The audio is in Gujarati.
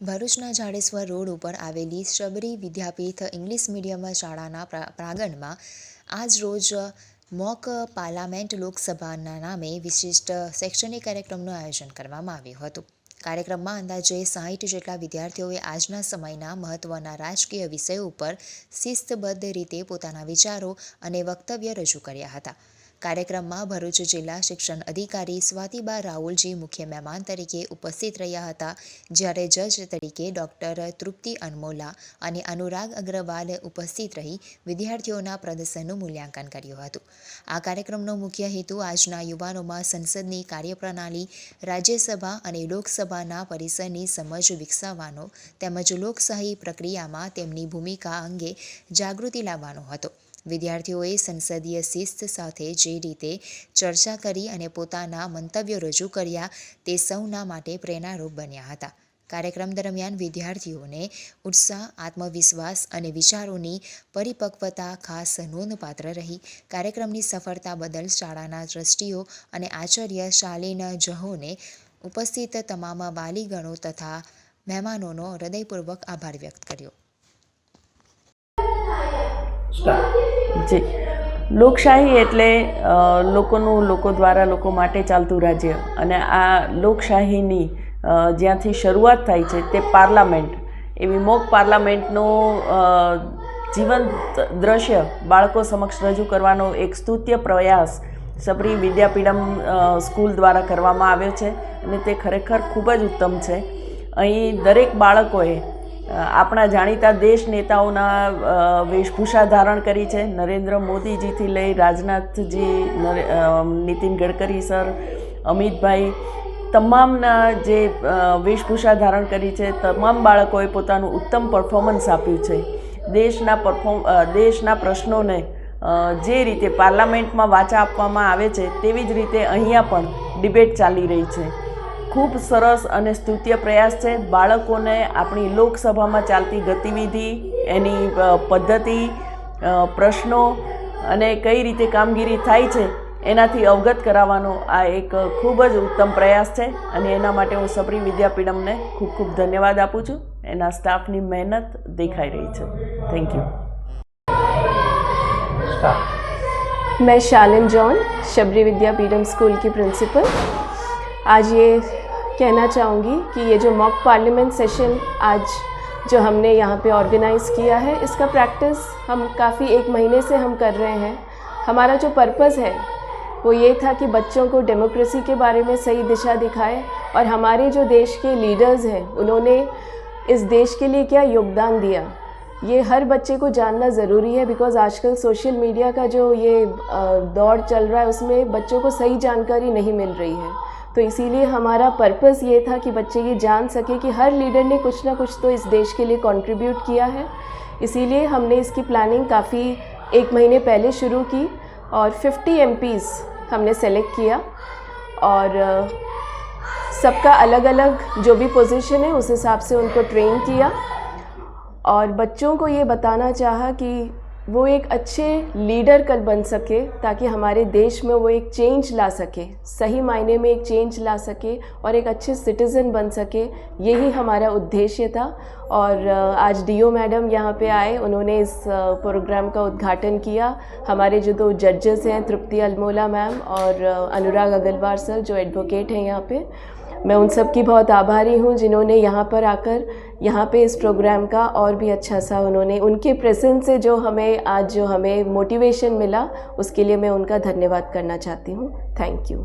ભરૂચના જાડેશ્વર રોડ ઉપર આવેલી શબરી વિદ્યાપીઠ ઇંગ્લિશ મીડિયમ શાળાના પ્રાંગણમાં આજ રોજ મોક પાર્લામેન્ટ લોકસભાના નામે વિશિષ્ટ શૈક્ષણિક કાર્યક્રમનું આયોજન કરવામાં આવ્યું હતું. કાર્યક્રમમાં અંદાજે સાહીઠ જેટલા વિદ્યાર્થીઓએ આજના સમયના મહત્ત્વના રાજકીય વિષયો ઉપર શિસ્તબદ્ધ રીતે પોતાના વિચારો અને વક્તવ્ય રજૂ કર્યા હતા. કાર્યક્રમમાં ભરૂચ જિલ્લા શિક્ષણ અધિકારી સ્વાતિબા રાહુલજી મુખ્ય મહેમાન તરીકે ઉપસ્થિત રહ્યા હતા, જ્યારે જજ તરીકે ડોક્ટર તૃપ્તિ અનમોલા અને અનુરાગ અગ્રવાલ ઉપસ્થિત રહી વિદ્યાર્થીઓના પ્રદર્શનનું મૂલ્યાંકન કર્યું હતું. આ કાર્યક્રમનો મુખ્ય હેતુ આજના યુવાનોમાં સંસદની કાર્યપ્રણાલી, રાજ્યસભા અને લોકસભાના પરિસરની સમજ વિકસાવવાનો તેમજ લોકશાહી પ્રક્રિયામાં તેમની ભૂમિકા અંગે જાગૃતિ લાવવાનો હતો. વિદ્યાર્થીઓએ સંસદીય શિસ્ત સાથે જે રીતે ચર્ચા કરી અને પોતાના મંતવ્યો રજૂ કર્યા તે સૌના માટે પ્રેરણારૂપ બન્યા હતા. કાર્યક્રમ દરમિયાન વિદ્યાર્થીઓને ઉત્સાહ, આત્મવિશ્વાસ અને વિચારોની પરિપક્વતા ખાસ નોંધપાત્ર રહી. કાર્યક્રમની સફળતા બદલ શાળાના ટ્રસ્ટીઓ અને આચાર્ય શાલિન જહોને ઉપસ્થિત તમામ વાલીગણો તથા મહેમાનોનો હૃદયપૂર્વક આભાર વ્યક્ત કર્યો. જી. લોકશાહી એટલે લોકોનું, લોકો દ્વારા લોકો માટે ચાલતું રાજ્ય. અને આ લોકશાહીની જ્યાંથી શરૂઆત થાય છે તે પાર્લામેન્ટ. એવી મોક પાર્લામેન્ટનું જીવંત દ્રશ્ય બાળકો સમક્ષ રજૂ કરવાનો એક સ્તુત્ય પ્રયાસ સબરી વિદ્યાપીઠમ સ્કૂલ દ્વારા કરવામાં આવ્યો છે. અને તે ખરેખર ખૂબ જ ઉત્તમ છે. અહીં દરેક બાળકોએ આપણા જાણીતા દેશ નેતાઓના વેશભૂષા ધારણ કરી છે. નરેન્દ્ર મોદીજીથી લઈ રાજનાથજી નીતિન ગડકરી સર, અમિતભાઈ, તમામના જે વેશભૂષા ધારણ કરી છે, તમામ બાળકોએ પોતાનું ઉત્તમ પરફોર્મન્સ આપ્યું છે. દેશના પરફોર્મ દેશના પ્રશ્નોને જે રીતે પાર્લામેન્ટમાં વાચા આપવામાં આવે છે, તેવી જ રીતે અહીંયા પણ ડિબેટ ચાલી રહી છે. ખૂબ સરસ અને સ્તુત્ય પ્રયાસ છે બાળકોને આપણી લોકસભામાં ચાલતી ગતિવિધિ એની અ, પદ્ધતિ અ, પ્રશ્નો અને કઈ રીતે કામગીરી થાય છે એનાથી અવગત કરાવવાનો આ એક ખૂબ જ ઉત્તમ પ્રયાસ છે અને એના માટે હું સબરી વિદ્યાપીઠમને ખૂબ ખૂબ ધન્યવાદ આપું છું એના સ્ટાફની મહેનત દેખાઈ રહી છે થેન્ક યુ मैं शालिन जॉन शबरी विद्यापीठम स्कूल की प्रिंसिपल आज ये कहना चाहूँगी कि ये जो मॉक पार्लियामेंट सेशन आज जो हमने यहाँ पे ऑर्गेनाइज़ किया है, इसका प्रैक्टिस हम काफ़ी एक महीने से हम कर रहे हैं। हमारा जो पर्पज़ है, वो ये था कि बच्चों को डेमोक्रेसी के बारे में सही दिशा दिखाए और हमारे जो देश के लीडर्स हैं, उन्होंने इस देश के लिए क्या योगदान दिया। ये हर बच्चे को जानना ज़रूरी है बिकॉज़ आजकल सोशल मीडिया का जो ये दौर चल रहा है, उसमें बच्चों को सही जानकारी नहीं मिल रही है। तो इसीलिए हमारा पर्पस ये था कि बच्चे ये जान सके कि हर लीडर ने कुछ ना कुछ तो इस देश के लिए कंट्रीब्यूट किया है। इसीलिए हमने इसकी प्लानिंग काफ़ी एक महीने पहले शुरू की और 50 एम हमने सेलेक्ट किया और सबका अलग अलग जो भी पोजीशन है उस हिसाब से उनको ट्रेन किया। और बच्चों को ये बताना चाहा कि वो एक अच्छे लीडर कल बन सके, ताकि हमारे देश में वो एक चेंज ला सके, सही मायने में एक चेंज ला सके और एक अच्छे सिटीज़न बन सके। यही हमारा उद्देश्य था और आज डीओ मैडम यहाँ पे आए, उन्होंने इस प्रोग्राम का उद्घाटन किया। हमारे जो दो जजेस हैं, तृप्ति अल्मोला मैम और अनुराग अग्रवाल सर, जो एडवोकेट हैं यहाँ पे मैं उन सब की बहुत आभारी हूँ जिन्होंने यहाँ पर आकर यहाँ पे इस प्रोग्राम का और भी अच्छा सा उन्होंने उनके प्रेजेंस से जो हमें, आज जो हमें मोटिवेशन मिला, उसके लिए मैं उनका धन्यवाद करना चाहती हूँ। Thank you